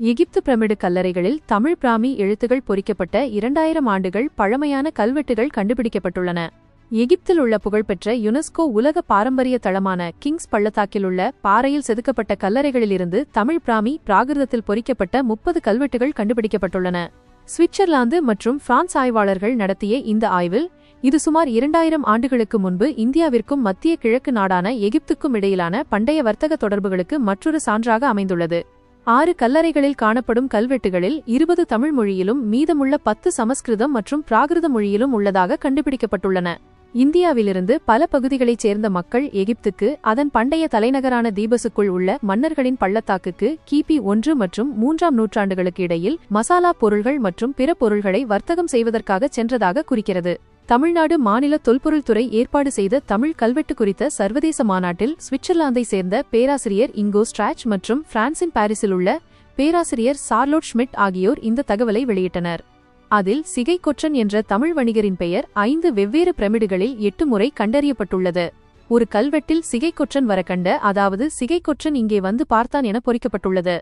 எகிப்து pyramid கல்லறைகளில் தமிழ் பிராமி எழுத்துகள் பொறிக்கப்பட்ட இரண்டாயிரம் ஆண்டுகள் பழமையான கல்வெட்டுகள் கண்டுபிடிக்கப்பட்டுள்ளன. எகிப்தில் உள்ள புகழ்பெற்ற யுனெஸ்கோ உலக பாரம்பரிய தளமான கிங்ஸ் பள்ளத்தாக்கில் உள்ள பாறையில் செதுக்கப்பட்ட கல்லறைகளிலிருந்து தமிழ் பிராமி பிராகிருதத்தில் பொறிக்கப்பட்ட முப்பது கல்வெட்டுகள் கண்டுபிடிக்கப்பட்டுள்ளன. சுவிட்சர்லாந்து மற்றும் பிரான்ஸ் ஆய்வாளர்கள் நடத்திய இந்த ஆய்வில் இது சுமார் இரண்டாயிரம் ஆண்டுகளுக்கு முன்பு இந்தியாவிற்கும் மத்திய கிழக்கு நாடான எகிப்துக்கும் இடையிலான பண்டைய வர்த்தக தொடர்புகளுக்கு மற்றொரு சான்றாக அமைந்துள்ளது. ஆறு கல்லறைகளில் காணப்படும் கல்வெட்டுகளில் இருபது தமிழ் மொழியிலும் மீதமுள்ள பத்து சமஸ்கிருதம் மற்றும் பிராகிருத மொழியிலும் உள்ளதாக கண்டுபிடிக்கப்பட்டுள்ளன. இந்தியாவிலிருந்து பல பகுதிகளைச் சேர்ந்த மக்கள் எகிப்துக்கு அதன் பண்டைய தலைநகரான தீபசுக்குள் உள்ள மன்னர்களின் பள்ளத்தாக்குக்கு கிபி ஒன்று மற்றும் மூன்றாம் நூற்றாண்டுகளுக்கு இடையில் மசாலா பொருள்கள் மற்றும் பிற பொருள்களை வர்த்தகம் செய்வதற்காக சென்றதாக குறிக்கிறது. தமிழ்நாடு மாநில தொல்பொருள்துறை ஏற்பாடு செய்த தமிழ் கல்வெட்டு குறித்த சர்வதேச மாநாட்டில் சுவிட்சர்லாந்தை சேர்ந்த பேராசிரியர் இங்கோ ஸ்ட்ராச் மற்றும் பிரான்சின் பாரிஸில் உள்ள பேராசிரியர் சார்லோட் ஷ்மிட் ஆகியோர் இந்த தகவலை வெளியிட்டனர். அதில் சிகைக்கொற்றன் என்ற தமிழ் வணிகரின் பெயர் ஐந்து வெவ்வேறு பிரமிடுகளில் எட்டு முறை கண்டறியப்பட்டுள்ளது. ஒரு கல்வெட்டில் சிகைக்கொற்றன் வர கண்ட அதாவது சிகைக்கொற்றன் இங்கே வந்து பார்த்தான் என பொறிக்கப்பட்டுள்ளது.